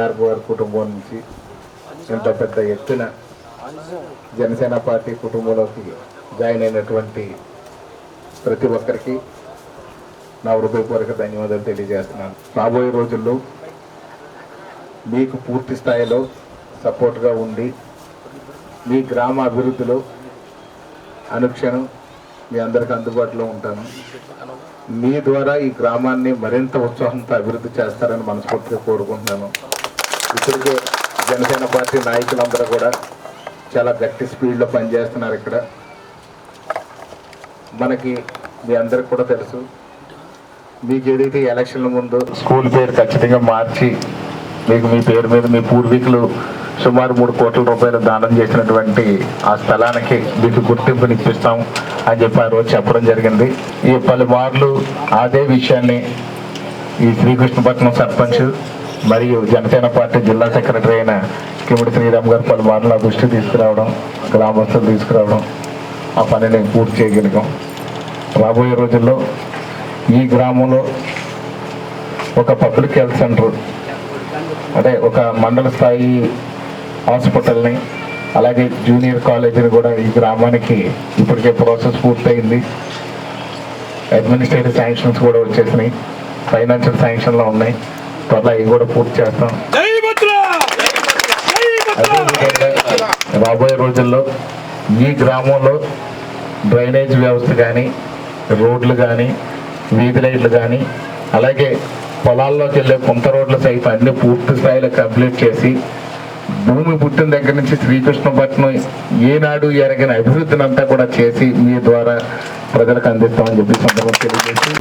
బండారు గారి కుటుంబం నుంచి ఇంత పెద్ద ఎత్తున జనసేన పార్టీ కుటుంబంలోకి జాయిన్ అయినటువంటి ప్రతి ఒక్కరికి నా హృదయపూర్వక ధన్యవాదాలు తెలియజేస్తున్నాను. రాబోయే రోజుల్లో మీకు పూర్తి స్థాయిలో సపోర్ట్గా ఉండి మీ గ్రామ అభివృద్ధిలో అనుక్షణం మీ అందరికి అందుబాటులో ఉంటాను. మీ ద్వారా ఈ గ్రామాన్ని మరింత ఉత్సాహంతో అభివృద్ధి చేస్తారని మనస్ఫూర్తిగా కోరుకుంటున్నాను. ఇప్పటికే జనసేన పార్టీ నాయకులందరూ కూడా చాలా గట్టి స్పీడ్లో పనిచేస్తున్నారు ఇక్కడ. మనకి మీ అందరికి కూడా తెలుసు. మీకు ఏదైతే ఎలక్షన్ల ముందు స్కూల్ పేరు ఖచ్చితంగా మార్చి మీకు మీ పేరు మీద మీ పూర్వీకులు సుమారు మూడు కోట్ల రూపాయలు దానం చేసినటువంటి ఆ స్థలానికి మీకు గుర్తింపుని ఇప్పిస్తాం అని చెప్పి ఆ రోజు చెప్పడం జరిగింది. ఈ పలుమార్లు అదే విషయాన్ని ఈ శ్రీకృష్ణపట్నం సర్పంచ్ మరియు జనసేన పార్టీ జిల్లా సెక్రటరీ అయిన కిమిడి శ్రీరామ్ గారు పలుమార్లు నా దృష్టి తీసుకురావడం గ్రామస్తులు తీసుకురావడం ఆ పనిని పూర్తి చేయగలిగాం. రాబోయే రోజుల్లో ఈ గ్రామంలో ఒక పబ్లిక్ హెల్త్ సెంటర్ అంటే ఒక మండల స్థాయి హాస్పిటల్ని అలాగే జూనియర్ కాలేజీని కూడా ఈ గ్రామానికి ఇప్పటికే ప్రాసెస్ పూర్తయింది. అడ్మినిస్ట్రేటివ్ శాంక్షన్స్ కూడా వచ్చేసినాయి. ఫైనాన్షియల్ శాంక్షన్లో ఉన్నాయి. త్వరలో ఇవి కూడా పూర్తి చేస్తాం. రాబోయే రోజుల్లో ఈ గ్రామంలో డ్రైనేజ్ వ్యవస్థ కానీ రోడ్లు కానీ వీధి లైట్లు కానీ అలాగే పొలాల్లోకి వెళ్ళే కొంత రోడ్ల సైతం అన్ని పూర్తి స్థాయిలో కంప్లీట్ చేసి భూమి పుట్టిన దగ్గర నుంచి శ్రీకృష్ణపట్నం ఏనాడు ఎరగిన అభివృద్ధిని అంతా కూడా చేసి మీ ద్వారా ప్రజలకు అందిస్తామని చెప్పి సందర్భం తెలియజేసి